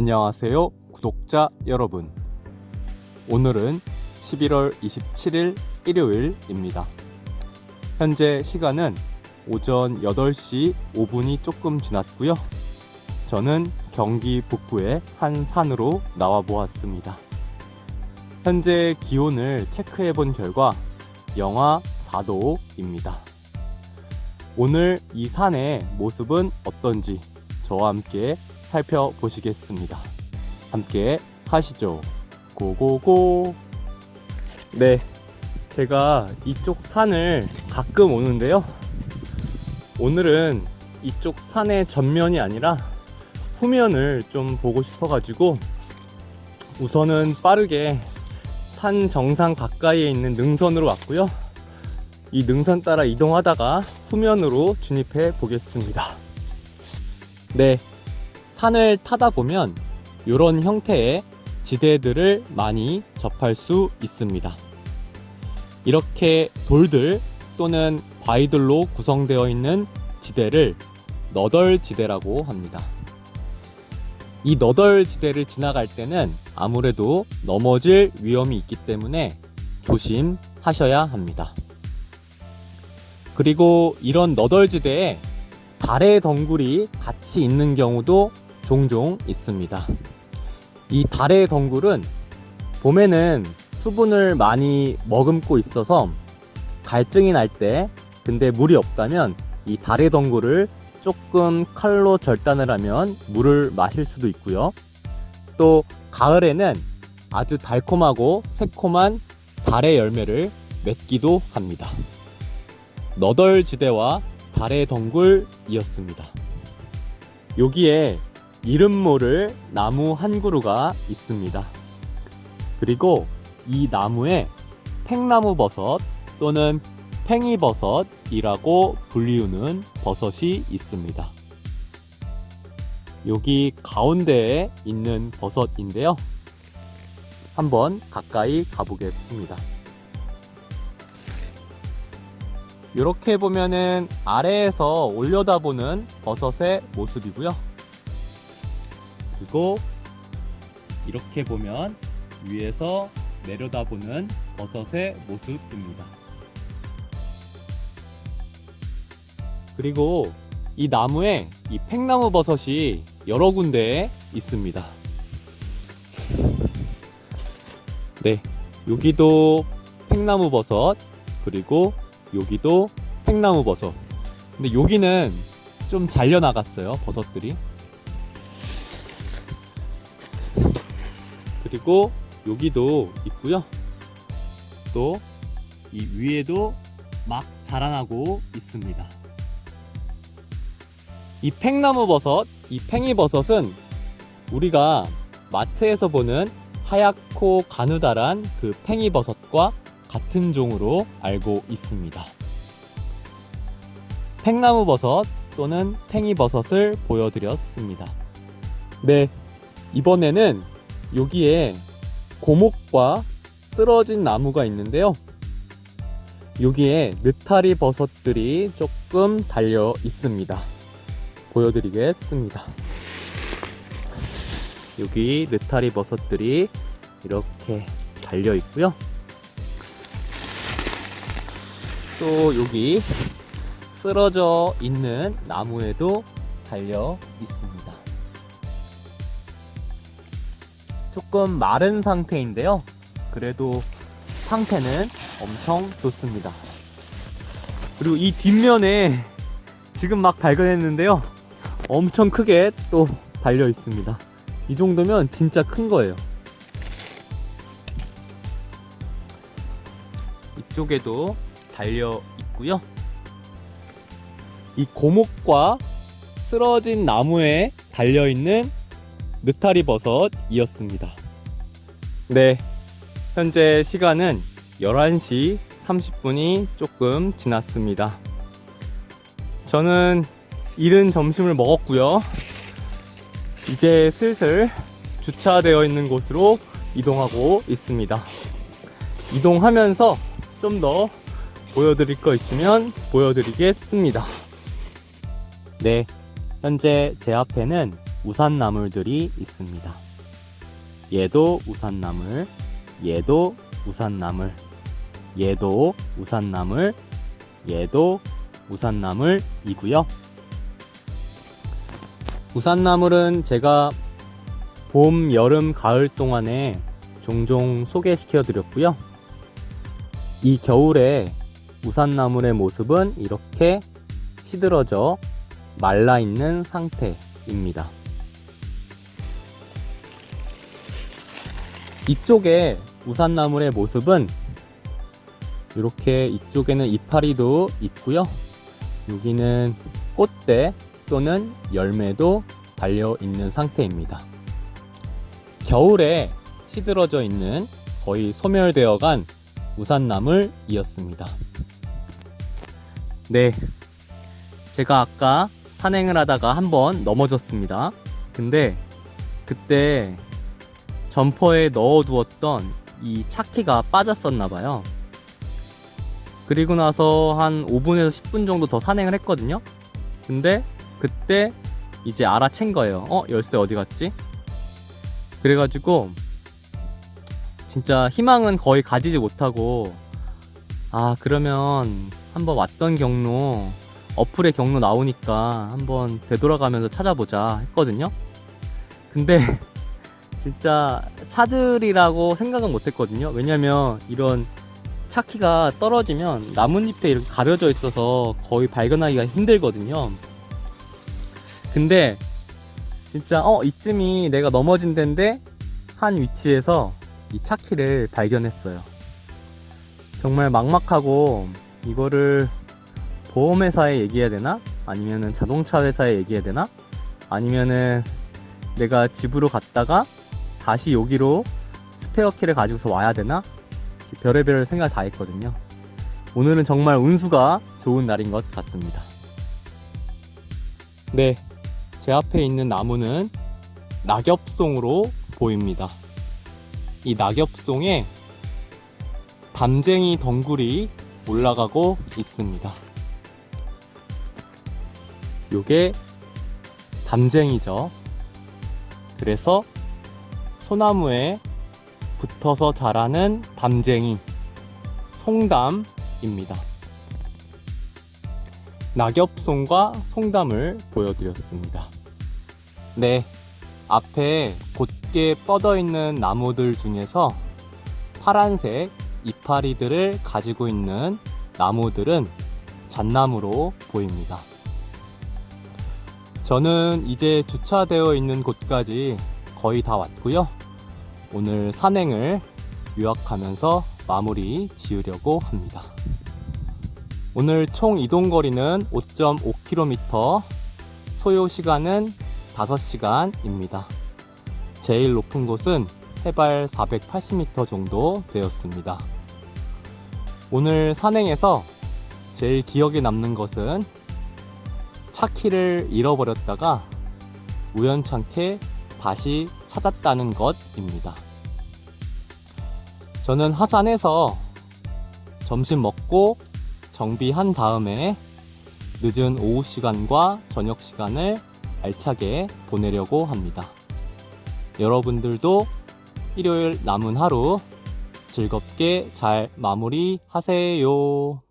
안녕하세요, 구독자 여러분. 오늘은 11월 27일 일요일입니다. 현재 시간은 오전 8시 5분이 조금 지났고요. 저는 경기 북부의 한 산으로 나와 보았습니다. 현재 기온을 체크해 본 결과 영하 4도입니다. 오늘 이 산의 모습은 어떤지 저와 함께 살펴보시겠습니다. 함께 가시죠. 고고고. 네. 제가 이쪽 산을 가끔 오는데요. 오늘은 이쪽 산의 전면이 아니라 후면을 좀 보고 싶어가지고 우선은 빠르게 산 정상 가까이에 있는 능선으로 왔고요. 이 능선 따라 이동하다가 후면으로 진입해 보겠습니다. 네, 산을 타다 보면 이런 형태의 지대들을 많이 접할 수 있습니다. 이렇게 돌들 또는 바위들로 구성되어 있는 지대를 너덜 지대라고 합니다. 이 너덜 지대를 지나갈 때는 아무래도 넘어질 위험이 있기 때문에 조심하셔야 합니다. 그리고 이런 너덜지대에 달의 덩굴이 같이 있는 경우도 종종 있습니다. 이 달의 덩굴은 봄에는 수분을 많이 머금고 있어서 갈증이 날 때 근데 물이 없다면 이 달의 덩굴을 조금 칼로 절단을 하면 물을 마실 수도 있고요. 또 가을에는 아주 달콤하고 새콤한 달의 열매를 맺기도 합니다. 너덜 지대와 달의 덩굴이었습니다. 여기에 이름 모를 나무 한 그루가 있습니다. 그리고 이 나무에 팽나무 버섯 또는 팽이버섯이라고 불리우는 버섯이 있습니다. 여기 가운데에 있는 버섯인데요. 한번 가까이 가보겠습니다. 이렇게 보면은 아래에서 올려다보는 버섯의 모습이고요. 그리고 이렇게 보면 위에서 내려다보는 버섯의 모습입니다. 그리고 이 나무에 이 팽나무 버섯이 여러 군데에 있습니다. 네, 여기도 팽나무 버섯, 그리고 여기도 팽나무 버섯. 근데 여기는 좀 잘려 나갔어요, 버섯들이. 그리고 여기도 있고요. 또 이 위에도 막 자라나고 있습니다. 이 팽나무 버섯, 이 팽이 버섯은 우리가 마트에서 보는 하얗고 가느다란 그 팽이 버섯과 같은 종으로 알고 있습니다. 팽나무 버섯 또는 팽이 버섯을 보여드렸습니다. 네, 이번에는 여기에 고목과 쓰러진 나무가 있는데요. 여기에 느타리 버섯들이 조금 달려 있습니다. 보여드리겠습니다. 여기 느타리 버섯들이 이렇게 달려 있고요. 또 여기 쓰러져 있는 나무에도 달려 있습니다. 조금 마른 상태인데요. 그래도 상태는 엄청 좋습니다. 그리고 이 뒷면에 지금 막 발견했는데요. 엄청 크게 또 달려 있습니다. 이 정도면 진짜 큰 거예요. 이쪽에도 달려 있고요. 이 고목과 쓰러진 나무에 달려 있는 느타리 버섯이었습니다. 네. 현재 시간은 11시 30분이 조금 지났습니다. 저는 이른 점심을 먹었고요. 이제 슬슬 주차되어 있는 곳으로 이동하고 있습니다. 이동하면서 좀 더 보여드릴 거 있으면 보여드리겠습니다. 네, 현재 제 앞에는 우산나물들이 있습니다. 얘도 우산나물, 얘도 우산나물, 얘도 우산나물, 얘도 우산나물이고요. 우산나물은 제가 봄, 여름, 가을 동안에 종종 소개시켜 드렸고요. 이 겨울에 우산나물의 모습은 이렇게 시들어져 말라 있는 상태입니다. 이쪽에 우산나물의 모습은 이렇게 이쪽에는 이파리도 있고요. 여기는 꽃대 또는 열매도 달려 있는 상태입니다. 겨울에 시들어져 있는 거의 소멸되어 간 우산나물이었습니다. 네. 제가 아까 산행을 하다가 한번 넘어졌습니다. 근데 그때 점퍼에 넣어두었던 이 차키가 빠졌었나 봐요. 그리고 나서 한 5분에서 10분 정도 더 산행을 했거든요. 근데 그때 이제 알아챈 거예요. 어, 열쇠 어디 갔지? 그래가지고 진짜 희망은 거의 가지지 못하고 아 그러면 한번 왔던 경로 어플에 경로 나오니까 한번 되돌아가면서 찾아보자 했거든요. 근데 진짜 찾으리라고 생각은 못했거든요. 왜냐면 이런 차키가 떨어지면 나뭇잎에 이렇게 가려져 있어서 거의 발견하기가 힘들거든요. 근데 진짜 어 이쯤이 내가 넘어진 데인데 한 위치에서 이 차키를 발견했어요. 정말 막막하고 이거를 보험회사에 얘기해야 되나? 아니면은 자동차 회사에 얘기해야 되나? 아니면은 내가 집으로 갔다가 다시 여기로 스페어 키를 가지고서 와야 되나? 별의별 생각 다 했거든요. 오늘은 정말 운수가 좋은 날인 것 같습니다. 네, 제 앞에 있는 나무는 낙엽송으로 보입니다. 이 낙엽송에 담쟁이 덩굴이 올라가고 있습니다. 요게 담쟁이죠. 그래서 소나무에 붙어서 자라는 담쟁이 송담입니다. 낙엽송과 송담을 보여드렸습니다. 네, 앞에 곧게 뻗어 있는 나무들 중에서 파란색 이파리들을 가지고 있는 나무들은 잣나무로 보입니다. 저는 이제 주차되어 있는 곳까지 거의 다 왔고요. 오늘 산행을 요약하면서 마무리 지으려고 합니다. 오늘 총 이동 거리는 5.5km, 소요 시간은 5시간입니다. 제일 높은 곳은 해발 480m 정도 되었습니다. 오늘 산행에서 제일 기억에 남는 것은 차키를 잃어버렸다가 우연찮게 다시 찾았다는 것입니다. 저는 하산해서 점심 먹고 정비한 다음에 늦은 오후 시간과 저녁 시간을 알차게 보내려고 합니다. 여러분들도 일요일 남은 하루 즐겁게 잘 마무리하세요.